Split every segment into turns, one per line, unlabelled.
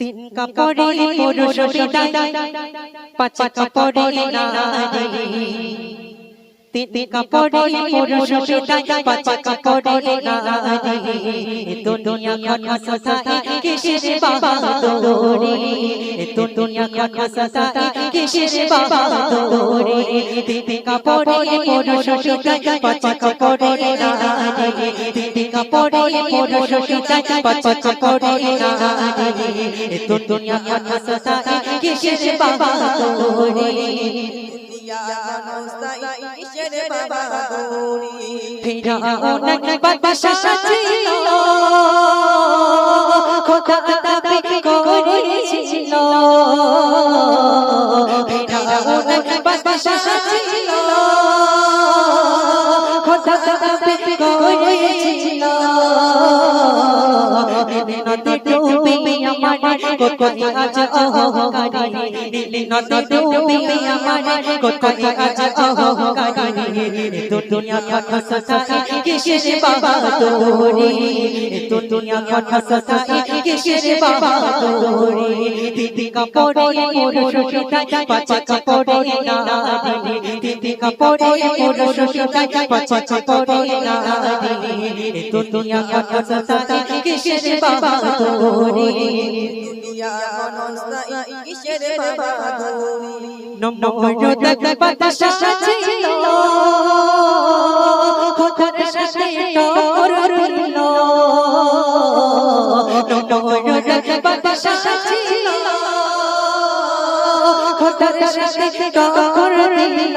তিন কাপড়ে পুরুষ পাঁচ কাপড়ে নারী। তিন কাপড়ে পুরুষ বিদায় পাঁচ কাপড়ে তো দুনিয়া খানা সাথে কিসের বাবা তোরে দুনিয়া খানা সাথে কিসের বাবা তোরে তিন কাপড়ে পুরুষ বিদায় পাঁচ কাপড়ে নারী তিন কাপড়ে পুরুষ বিদায় পাঁচ কাপড়ে নারী দুনিয়া খানা সাথে কিসের বাবা তোরে ফিরা অনেক বাদশা ছিল। খোদা দাবি করেছিল। ফিরা অনেক বাদশা ছিল। খোদা দাবি করেছিল। ডুবে আমার কোথায় আজ অহংকারী নীলি নদী ডুবে আমার কোথায় আজ অহংকারী দিদি কাপড়ে পুরুষ সুতাই পাঁচ কাপড়ে নারী দিদি নারী তো দুনিয়া খাটা সাসাই কিসের বাবা তোরে নম্রতা বাতাসা ছিল খোদার সাথে টকর দিল নম্রতা বাতাসা ছিল খোদার সাথে টকর দিল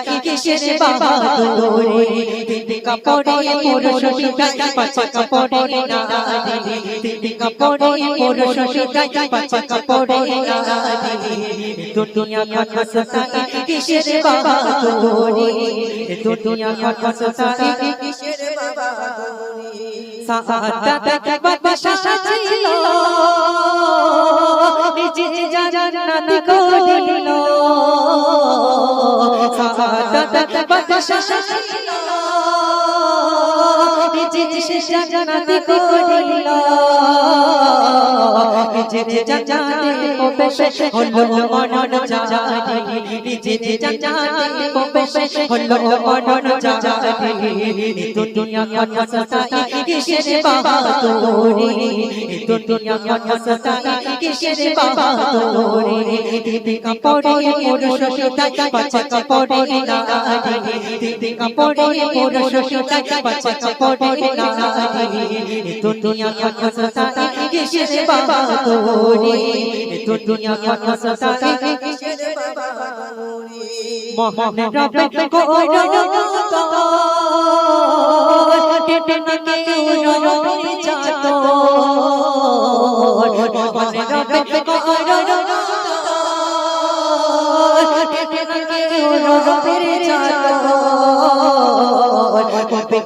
কিসের বাবা তোরে দিদি কাপড়ে পুরুষ সুতাই পাঁচ কাপড়ে নারী। দিদি পাঁচ কাপড়ে সাহাদাত বাদশা ছিল সাহাদাত বাদশা ছিল নিজে জান্নাত করিল। নিজে জান্নাতে প্রবেশ হলো মনন জানি নিজে জান্নাতে প্রবেশ হলো মনন জানি তো নারী তো দুনিয়া খানা সাসাই কিসের বাবা তোরে দুনিয়া খানা রবে চাতো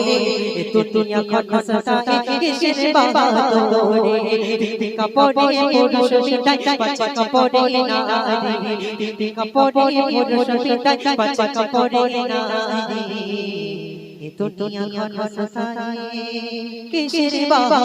তোরে এ তো দুনিয়া খানা সাসাই কিসের বাবা তোরে দিদি কাপড়ে পুরুষ মিটাই পাঁচ কাপড়ে নারী দিদি কাপড়ে পুরুষ মিটাই পাঁচ কাপড়ে নারী এ তো দুনিয়া খানা সাসাই কিসের বাবা